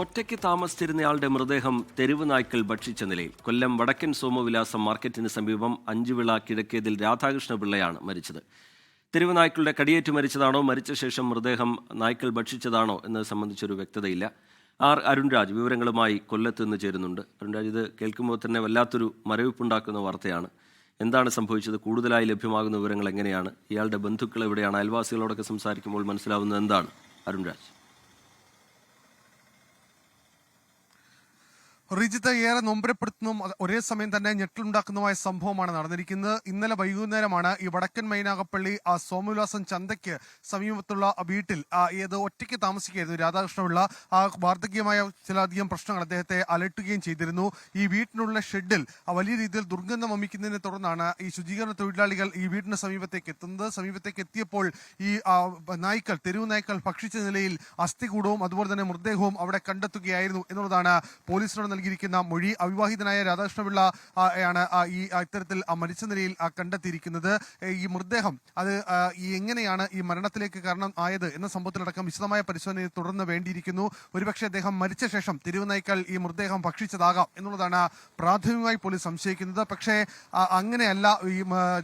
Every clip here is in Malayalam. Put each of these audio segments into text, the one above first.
ഒറ്റയ്ക്ക് താമസിച്ചിരുന്നയാളുടെ മൃതദേഹം തെരുവ് നായ്ക്കൾ ഭക്ഷിച്ച നിലയിൽ. കൊല്ലം വടക്കൻ സോമവിലാസം മാർക്കറ്റിന് സമീപം അഞ്ചുവിള കിഴക്കേതിൽ രാധാകൃഷ്ണ പിള്ളയാണ് മരിച്ചത്. തെരുവ് നായ്ക്കളുടെ കടിയേറ്റ് മരിച്ചതാണോ? മരിച്ച ശേഷം മൃതദേഹം നായ്ക്കൾ ഭക്ഷിച്ചതാണോ? എന്നത് സംബന്ധിച്ചൊരു വ്യക്തതയില്ല. ആർ അരുൺരാജ് വിവരങ്ങളുമായി കൊല്ലത്ത് നിന്ന് ചേരുന്നുണ്ട്. അരുൺരാജ് ഇത് കേൾക്കുമ്പോൾ തന്നെ വല്ലാത്തൊരു മരവിപ്പുണ്ടാക്കുന്ന വാർത്തയാണ്. എന്താണ് സംഭവിച്ചത്? കൂടുതലായി ലഭ്യമാകുന്ന വിവരങ്ങൾ എങ്ങനെയാണ്? ഇയാളുടെ ബന്ധുക്കൾ എവിടെയാണ്? അയൽവാസികളോടൊക്കെ സംസാരിക്കുമ്പോൾ മനസ്സിലാവുന്നത് എന്താണ്? അരുൺരാജ്. റിജിത്ത് ഏറെ നൊമ്പരപ്പെടുത്തുന്നതും ഒരേ സമയം തന്നെ ഞെട്ടിലുണ്ടാക്കുന്നതുമായ സംഭവമാണ് നടന്നിരിക്കുന്നത്. ഇന്നലെ വൈകുന്നേരമാണ് ഈ വടക്കൻ മൈനാകപ്പള്ളി ആ സോമവിലാസം ചന്തയ്ക്ക് സമീപത്തുള്ള വീട്ടിൽ ഏത് ഒറ്റയ്ക്ക് താമസിക്കുകയായിരുന്നു രാധാകൃഷ്ണപിള്ള ആ വാർദ്ധക്യമായ ചിലധികം പ്രശ്നങ്ങൾ അദ്ദേഹത്തെ അലട്ടുകയും ചെയ്തിരുന്നു. ഈ വീട്ടിനുള്ള ഷെഡിൽ വലിയ രീതിയിൽ ദുർഗന്ധം വമിക്കുന്നതിനെ തുടർന്നാണ് ഈ ശുചീകരണ തൊഴിലാളികൾ ഈ വീടിന് സമീപത്തേക്ക് എത്തുന്നത്. സമീപത്തേക്ക് എത്തിയപ്പോൾ ഈ നായ്ക്കൾ തെരുവ് നായ്ക്കൾ ഭക്ഷിച്ച നിലയിൽ അസ്ഥികൂടവും അതുപോലെ തന്നെ മൃതദേഹവും അവിടെ കണ്ടെത്തുകയായിരുന്നു എന്നുള്ളതാണ് പോലീസിനോട് നൽകിയിരിക്കുന്ന മൊഴി അവിവാഹിതനായ രാധാകൃഷ്ണപിള്ള ആണ് ഈ ഇത്തരത്തിൽ മരിച്ച നിലയിൽ കണ്ടെത്തിയിരിക്കുന്നത്. ഈ മൃതദേഹം അത് എങ്ങനെയാണ് ഈ മരണത്തിലേക്ക് കാരണം ആയത് എന്ന സംഭവത്തിലടക്കം വിശദമായ പരിശോധന തുടർന്ന് വേണ്ടിയിരിക്കുന്നു. ഒരുപക്ഷെ അദ്ദേഹം മരിച്ച ശേഷം തിരുവനായിക്കാൽ ഈ മൃതദേഹം ഭക്ഷിച്ചതാകാം എന്നുള്ളതാണ് പ്രാഥമികമായി പോലീസ് സംശയിക്കുന്നത്. പക്ഷേ അങ്ങനെയല്ല ഈ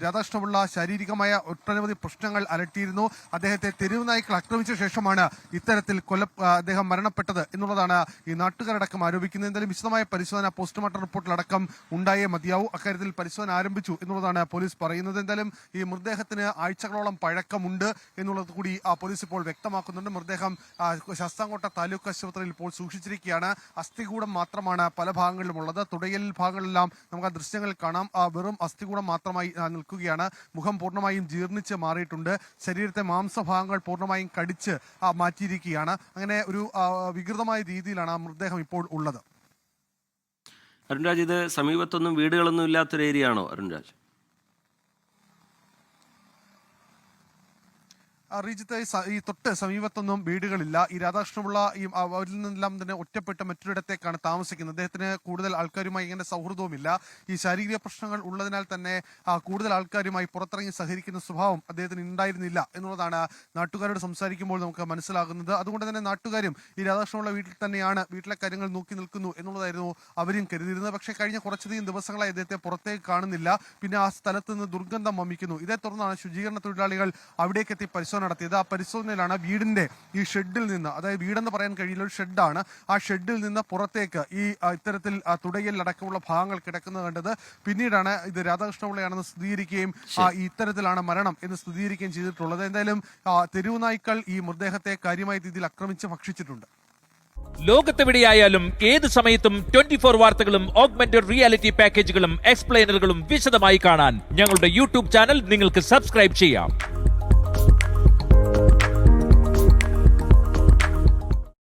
രാധാകൃഷ്ണപിള്ള ശാരീരികമായ ഒട്ടനവധി പ്രശ്നങ്ങൾ അലട്ടിയിരുന്നു. അദ്ദേഹത്തെ തെരുവുനായ്ക്കൾ ആക്രമിച്ച ശേഷമാണ് ഇത്തരത്തിൽ കൊല അദ്ദേഹം മരണപ്പെട്ടത് എന്നുള്ളതാണ് ഈ നാട്ടുകാരടക്കം ആരോപിക്കുന്നത്. എന്തായാലും വിശദമായ പരിശോധന പോസ്റ്റ്മോർട്ടം റിപ്പോർട്ടിലടക്കം ഉണ്ടായേ മതിയാവൂ. അക്കാര്യത്തിൽ പരിശോധന ആരംഭിച്ചു എന്നുള്ളതാണ് പോലീസ് പറയുന്നത്. എന്തായാലും ഈ മൃതദേഹത്തിന് ആഴ്ചകളോളം പഴക്കമുണ്ട് എന്നുള്ളത് കൂടി പോലീസ് ഇപ്പോൾ വ്യക്തമാക്കുന്നുണ്ട്. മൃതദേഹം ശാസ്താംകോട്ട താലൂക്ക് ആശുപത്രിയിൽ ഇപ്പോൾ സൂക്ഷിച്ചിരിക്കുകയാണ്. അസ്ഥികൂടം മാത്രമാണ് പല ഭാഗങ്ങളിലും ഉള്ളത് തുടയൽ ഭാഗങ്ങളിലെല്ലാം നമുക്ക് ആ ദൃശ്യങ്ങൾ കാണാം. വെറും അസ്ഥികൂടം മാത്രമായി നിൽക്കുകയാണ്. മുഖം പൂർണമായും ജീർണിച്ച് മാറിയിട്ടുണ്ട്. ശരീരത്തെ മാംസഭാഗങ്ങൾ പൂർണമായും കടിച്ച് മാറ്റിയിരിക്കുകയാണ്. അങ്ങനെ ഒരു വികൃതമായ രീതിയിലാണ് ആ മൃതദേഹം ഇപ്പോൾ ഉള്ളത്. അരുൺരാജ് ഇത് സമീപത്തൊന്നും വീടുകളൊന്നും ഇല്ലാത്തൊരു ഏരിയ ആണോ അരുൺരാജ്? റീജിത്ത് ഈ തൊട്ട് സമീപത്തൊന്നും വീടുകളില്ല. ഈ രാധാകൃഷ്ണപിള്ള ഈ അവരിൽ നിന്നെല്ലാം തന്നെ ഒറ്റപ്പെട്ട മറ്റൊരിടത്തേക്കാണ് താമസിക്കുന്നത്. അദ്ദേഹത്തിന് കൂടുതൽ ആൾക്കാരുമായി ഇങ്ങനെ സൗഹൃദവുമില്ല. ഈ ശാരീരിക പ്രശ്നങ്ങൾ ഉള്ളതിനാൽ തന്നെ കൂടുതൽ ആൾക്കാരുമായി പുറത്തിറങ്ങി സഹകരിക്കുന്ന സ്വഭാവം അദ്ദേഹത്തിന് ഉണ്ടായിരുന്നില്ല എന്നുള്ളതാണ് നാട്ടുകാരോട് സംസാരിക്കുമ്പോൾ നമുക്ക് മനസ്സിലാകുന്നത്. അതുകൊണ്ട് തന്നെ നാട്ടുകാരും ഈ രാധാകൃഷ്ണപിള്ള വീട്ടിൽ തന്നെയാണ് വീട്ടിലെ കാര്യങ്ങൾ നോക്കി നിൽക്കുന്നു എന്നുള്ളതായിരുന്നു അവരും കരുതിയിരുന്നത്. പക്ഷേ കഴിഞ്ഞ കുറച്ചധികം ദിവസങ്ങളായി അദ്ദേഹത്തെ പുറത്തേക്ക് കാണുന്നില്ല. പിന്നെ ആ സ്ഥലത്ത് നിന്ന് ദുർഗന്ധം വമിക്കുന്നു. ഇതേ തുടർന്നാണ് ശുചീകരണ തൊഴിലാളികൾ അവിടേക്ക് എത്തി പരിശോധന നടത്തിയത്. ആ പരിശോധനയിലാണ് വീടിന്റെ ഈ ഷെഡിൽ നിന്ന് അതായത് വീടെന്ന് പറയാൻ കഴിയില്ല ഒരു ഷെഡാണ്. ആ ഷെഡിൽ നിന്ന് പുറത്തേക്ക് ഈ ഇത്തരത്തിൽ തുടയിൽ അടക്കമുള്ള ഭാഗങ്ങൾ കിടക്കുന്നത് കണ്ടത് പിന്നീടാണ് ഇത് രാധാകൃഷ്ണപിള്ളയാണെന്ന് സ്ഥിരീകരിക്കുകയും ഇത്തരത്തിലാണ് മരണം എന്ന് സ്ഥിരീകരിക്കുകയും ചെയ്തിട്ടുള്ളത്. എന്തായാലും തെരുവുനായ്ക്കൾ ഈ മൃതദേഹത്തെ കാര്യമായ രീതിയിൽ ആക്രമിച്ച് ഭക്ഷിച്ചിട്ടുണ്ട്. ലോകത്തെവിടെയായാലും ഏത് സമയത്തും ട്വന്റി ഫോർ വാർത്തകളും ഓഗ്മെന്റഡ് റിയാലിറ്റി പാക്കേജുകളും എക്സ്പ്ലെയിനറുകളും വിശദമായി കാണാൻ ഞങ്ങളുടെ യൂട്യൂബ് ചാനൽ നിങ്ങൾക്ക് സബ്സ്ക്രൈബ് ചെയ്യാം.